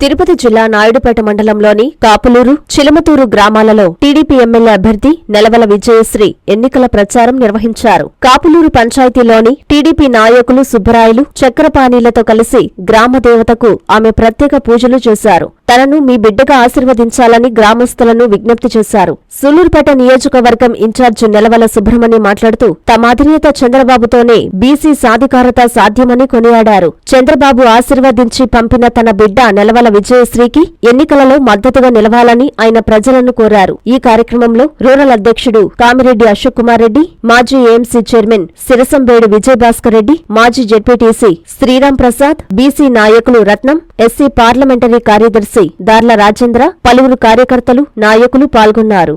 తిరుపతి జిల్లా నాయుడుపేట మండలంలోని కాపులూరు చిలమతూరు గ్రామాలలో టీడీపీ ఎమ్మెల్యే అభ్యర్థి నెలవల విజయశ్రీ ఎన్నికల ప్రచారం నిర్వహించారు. కాపులూరు పంచాయతీలోని టీడీపీ నాయకులు సుబ్బరాయలు చక్రపాణీలతో కలిసి గ్రామ దేవతకు ఆమె ప్రత్యేక పూజలు చేశారు. తనను మీ బిడ్డగా ఆశీర్వదించాలని గ్రామస్తులను విజ్ఞప్తి చేశారు. సూలూరుపేట నియోజకవర్గం ఇన్ఛార్జ్ నెలవల సుబ్రహ్మణ్యం మాట్లాడుతూ తమ అధినేత చంద్రబాబుతోనే బీసీ సాధికారత సాధ్యమని కొనియాడారు. చంద్రబాబు ఆశీర్వదించి పంపిన తన బిడ్డ నెలవల విజయశ్రీకి ఎన్నికలలో మద్దతుగా నిలవాలని ఆయన ప్రజలను కోరారు. ఈ కార్యక్రమంలో రూరల్ అధ్యక్షుడు కామిరెడ్డి అశోక్ కుమార్ రెడ్డి మాజీ ఏఎంసీ చైర్మన్ సిరసంబేడు విజయభాస్కర్ రెడ్డి మాజీ జెడ్పీటీసీ శ్రీరాం ప్రసాద్ బీసీ నాయకులు రత్నం ఎస్సీ పార్లమెంటరీ కార్యదర్శి దార్ల రాజేంద్ర పలువురు కార్యకర్తలు నాయకులు పాల్గొన్నారు.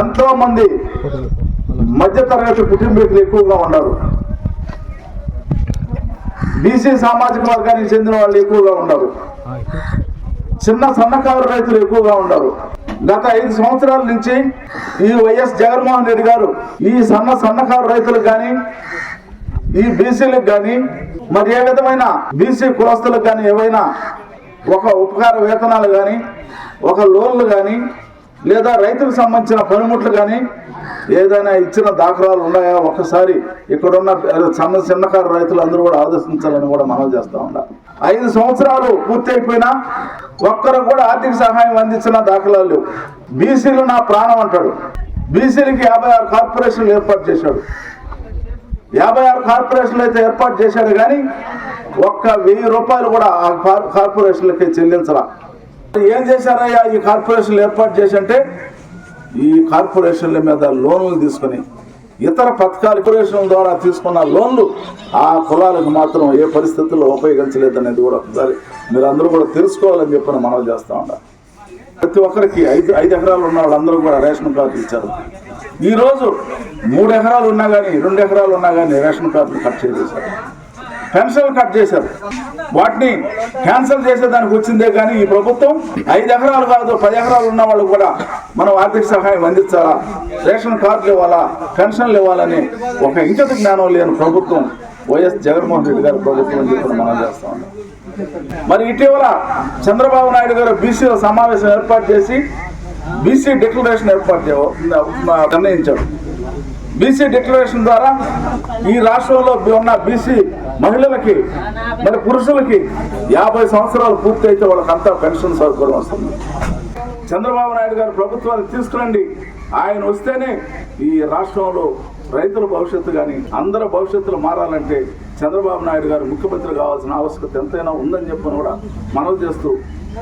ఎంతో మంది మధ్యతరగతి కుటుంబీకులు ఎక్కువగా ఉన్నారు. బీసీ సామాజిక వర్గానికి చెందిన వాళ్ళు ఎక్కువగా ఉన్నారు. చిన్న సన్నకారు రైతులు ఎక్కువగా ఉన్నారు. గత ఐదు సంవత్సరాల నుంచి ఈ వైఎస్ జగన్మోహన్ రెడ్డి గారు ఈ సన్న సన్నకారు రైతులకు కానీ ఈ బీసీలకు కానీ మరి ఏ విధమైన బీసీ కులస్తులకు కానీ ఏవైనా ఒక ఉపకార వేతనాలు కానీ ఒక లోన్లు కానీ లేదా రైతులకు సంబంధించిన పనిముట్లు కానీ ఏదైనా ఇచ్చిన దాఖలాలు ఉన్నాయా? ఒక్కసారి ఇక్కడున్న సన్న చిన్నకారు రైతులు అందరూ కూడా ఆలోచించాలని కూడా మనం చేస్తూ ఉండాలి ఐదు సంవత్సరాలు పూర్తి అయిపోయినా ఒక్కరు కూడా ఆర్థిక సహాయం అందించిన దాఖలాలు లేవు. బీసీలు నా ప్రాణం అంటాడు. బీసీలకి యాభై ఆరు కార్పొరేషన్లు ఏర్పాటు చేశాడు. యాభై ఆరు కార్పొరేషన్లు అయితే ఏర్పాటు చేశాడు కానీ ఒక్క వెయ్యి రూపాయలు కూడా ఆ కార్- కార్పొరేషన్లకి చెల్లించరా ఏం చేశారయ్యా ఈ కార్పొరేషన్లు ఏర్పాటు చేసి అంటే ఈ కార్పొరేషన్ల మీద లోన్లు తీసుకొని ఇతర పథకాల కార్పొరేషన్ ద్వారా తీసుకున్న లోన్లు ఆ కులాలకు మాత్రం ఏ పరిస్థితుల్లో ఉపయోగించలేదు అనేది కూడా ఒకసారి మీరు అందరూ కూడా తెలుసుకోవాలని చెప్పని మనం చేస్తూ ఉండాలి ప్రతి ఒక్కరికి ఐదు ఐదు ఎకరాలు ఉన్న వాళ్ళందరూ కూడా రేషన్ కార్డు ఇచ్చారు. ఈరోజు మూడు ఎకరాలు ఉన్నా కానీ రెండు ఎకరాలు ఉన్నా కానీ రేషన్ కార్డులు కట్ చేసేసారు పెన్షన్లు కట్ చేశారు. వాటిని క్యాన్సిల్ చేసేదానికి వచ్చిందే కానీ ఈ ప్రభుత్వం ఐదు ఎకరాలు కాదు పది ఎకరాలు ఉన్న వాళ్ళు కూడా మనం ఆర్థిక సహాయం అందించాలా రేషన్ కార్డులు ఇవ్వాలా పెన్షన్లు ఇవ్వాలని ఒక ఇంకటి జ్ఞానం లేని ప్రభుత్వం వైఎస్ జగన్మోహన్ రెడ్డి గారి ప్రభుత్వం అని చెప్పి మనం చేస్తా ఉన్నాం. మరి ఇటీవల చంద్రబాబు నాయుడు గారు బీసీల సమావేశం ఏర్పాటు చేసి బీసీ డిక్లరేషన్ ఏర్పాటు నిర్ణయించాడు. బీసీ డిక్లరేషన్ ద్వారా ఈ రాష్ట్రంలో ఉన్న బీసీ మహిళలకి మరి పురుషులకి యాభై సంవత్సరాలు పూర్తి అయితే వాళ్ళకంతా పెన్షన్ సౌకర్యం వస్తుంది. చంద్రబాబు నాయుడు గారు ప్రభుత్వాన్ని తీసుకురండి. ఆయన వస్తేనే ఈ రాష్ట్రంలో రైతుల భవిష్యత్తు కానీ అందరి భవిష్యత్తులు మారాలంటే చంద్రబాబు నాయుడు గారు ముఖ్యమంత్రి కావాల్సిన ఆవశ్యకత ఎంతైనా ఉందని చెప్పని కూడా మనవి చేస్తూ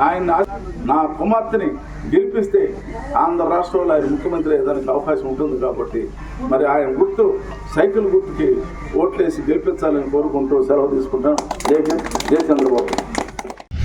ఆయన నా కుమార్తెని గెలిపిస్తే ఆంధ్ర రాష్ట్రంలో ఆయన ముఖ్యమంత్రి అయ్యేదానికి అవకాశం ఉంటుంది కాబట్టి మరి ఆయన గుర్తు సైకిల్ గుర్తుకి ఓట్లేసి గెలిపించాలని కోరుకుంటూ సెలవు తీసుకుంటాను జై హింద్ జై చంద్రబాబు.